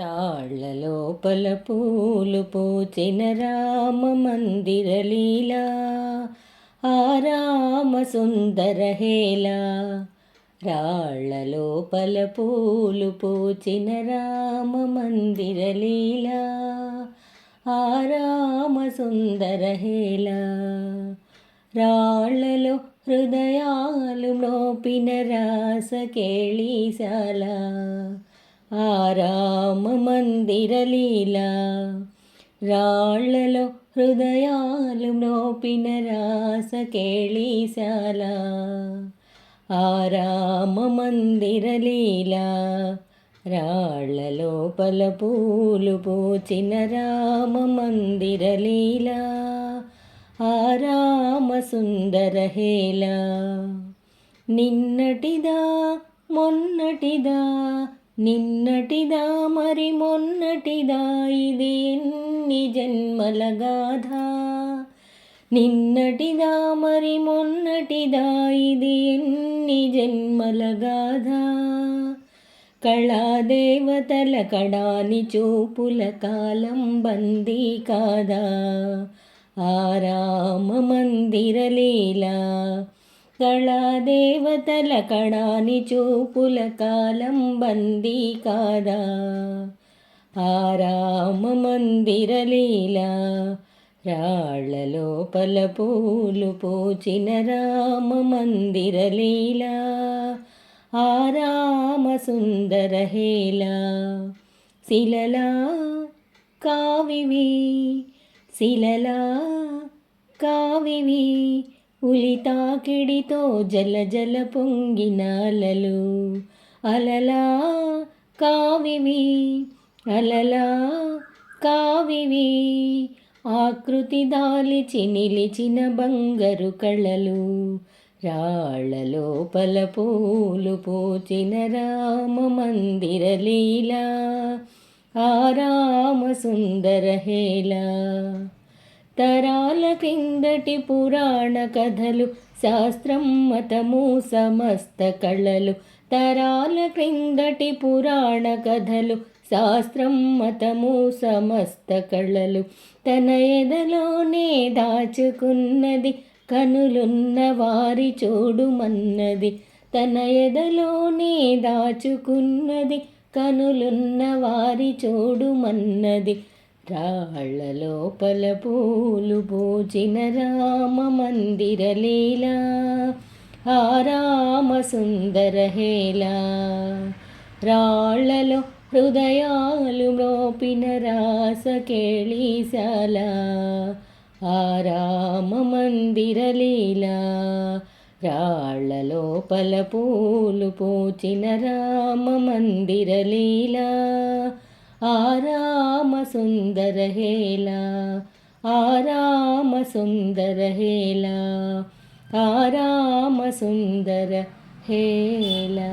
రాళ్ళ లోపల పూలు పూచిన రామ మందిర లీలా ఆ రామ సుందర హేలా రాళ్ళ లోపల పూలు పూచిన రామ మందిర లీలా ఆ రామ సుందర హేలా రాళ్ళలో హృదయాలు నోపిన రాస కేళీశాల ఆ రామ మందిర లీలా. రాళ్ళలో హృదయాలు నోపిన రాస కేళీశాల. ఆ రామ మందిర లీలా. రాళ్ళ లోపల పూలు పూచిన రామ మందిర లీలా. ఆ రామ సుందర హేలా నిన్నటిదా మొన్నటిదా నిన్నటిదా మరి మొన్నటిదా? ఇది ఎన్ని జన్మల గాథ? నిన్నటిదా మరి మొన్నటిదా? ఇది ఎన్ని జన్మల గాథ? కళాదేవతల కడాని చూపుల కాలం బందీ కాదా? ఆరామ మందిర లీలా కళాదేవతల కణాని చూపుల కాలం బందీ కాదా? ఆ రామ మందిర లీలా రాళ్ళ లోపల పూలు పూచిన రామ మందిర లీలా రామ సుందర హేలా శిలలా కావివి శిలలా కావివి ఉలితాకిడితో జల జల పొంగినాలలు అలలా. కావివి అలలా కావివి. ఆకృతి దాలిచి నిలిచిన బంగరు కళలు. రాళ్ళలోపల పూలు పోచిన రామ మందిర లీలా. ఆ రామ సుందర హేలా తరాల క్రిందటి పురాణ కథలు శాస్త్రం మతము సమస్త కళలు. తరాల క్రిందటి పురాణ కథలు శాస్త్రం మతము సమస్త కళలు. తన ఎదలోనే దాచుకున్నది కనులున్న వారి చూడుమన్నది తన ఎదలోనే దాచుకున్నది కనులున్న వారి చూడుమన్నది రాళ్ళ లోపల పూలు పూచిన రామ మందిర లీలా ఆ రామ సుందర హేలా రాళ్ళలో హృదయాలు మోపిన రాస కేళీశాల ఆ రామ మందిర లీలా. రాళ్ళ లోపల పూలు పూచిన రామ మందిర లీలా ఆరామ సుందర హేలా ఆరామ సుందర హేలా ఆరామ సుందర హేలా